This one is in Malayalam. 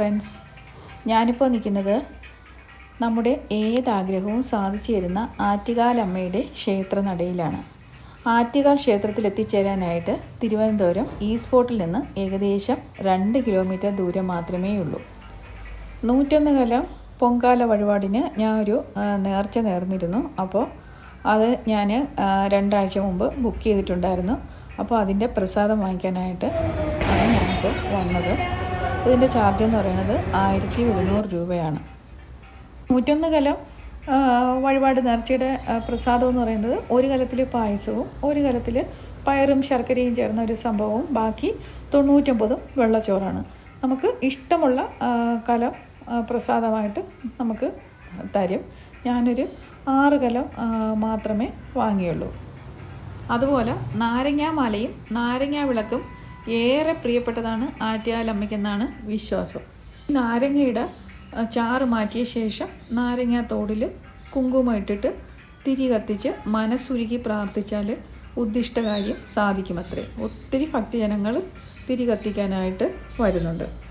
ഫ്രണ്ട്സ് ഞാനിപ്പോൾ നിൽക്കുന്നത് നമ്മുടെ ഏതാഗ്രഹവും സാധിച്ചു തരുന്ന ആറ്റുകാലമ്മയുടെ ക്ഷേത്രനടയിലാണ്. ആറ്റുകാൽ ക്ഷേത്രത്തിൽ എത്തിച്ചേരാനായിട്ട് തിരുവനന്തപുരം ഈ സ്പോട്ടിൽ നിന്ന് ഏകദേശം രണ്ട് കിലോമീറ്റർ ദൂരം മാത്രമേ ഉള്ളൂ. നൂറ്റൊന്ന് കലം പൊങ്കാല വഴിപാടിന് ഞാൻ ഒരു നേർച്ച നേർന്നിരുന്നു. അപ്പോൾ അത് ഞാൻ രണ്ടാഴ്ച മുമ്പ് ബുക്ക് ചെയ്തിട്ടുണ്ടായിരുന്നു. അപ്പോൾ അതിന്റെ പ്രസാദം വാങ്ങിക്കാനായിട്ട് ആണ് ഞാനിപ്പോൾ വന്നത്. ഇതിന്റെ ചാർജ് എന്ന് പറയുന്നത് ആയിരത്തി ഒരുന്നൂറ് രൂപയാണ്. നൂറ്റൊന്ന് കലം വഴിപാട് നേർച്ചയുടെ പ്രസാദം എന്ന് പറയുന്നത് ഒരു കലത്തിൽ പായസവും ഒരു കലത്തിൽ പയറും ശർക്കരയും ചേർന്ന ഒരു സംഭവവും ബാക്കി തൊണ്ണൂറ്റൊമ്പതും വെള്ളച്ചോറാണ്. നമുക്ക് ഇഷ്ടമുള്ള കലം പ്രസാദമായിട്ട് നമുക്ക് തരും. ഞാനൊരു ആറ് കലം മാത്രമേ വാങ്ങിയുള്ളൂ. അതുപോലെ നാരങ്ങാമാലയും നാരങ്ങാ വിളക്കും ഏറെ പ്രിയപ്പെട്ടതാണ് ആറ്റുകാലമ്മയ്ക്കെന്നാണ് വിശ്വാസം. നാരങ്ങയുടെ ചാറ് മാറ്റിയ ശേഷം നാരങ്ങ തോടിൽ കുങ്കുമം ഇട്ടിട്ട് തിരി കത്തിച്ച് മനസ്സുരുക്കി പ്രാർത്ഥിച്ചാൽ ഉദ്ദിഷ്ടകാര്യം സാധിക്കുമത്രേ. ഒത്തിരി ഭക്തജനങ്ങൾ തിരി കത്തിക്കാനായിട്ട് വരുന്നുണ്ട്.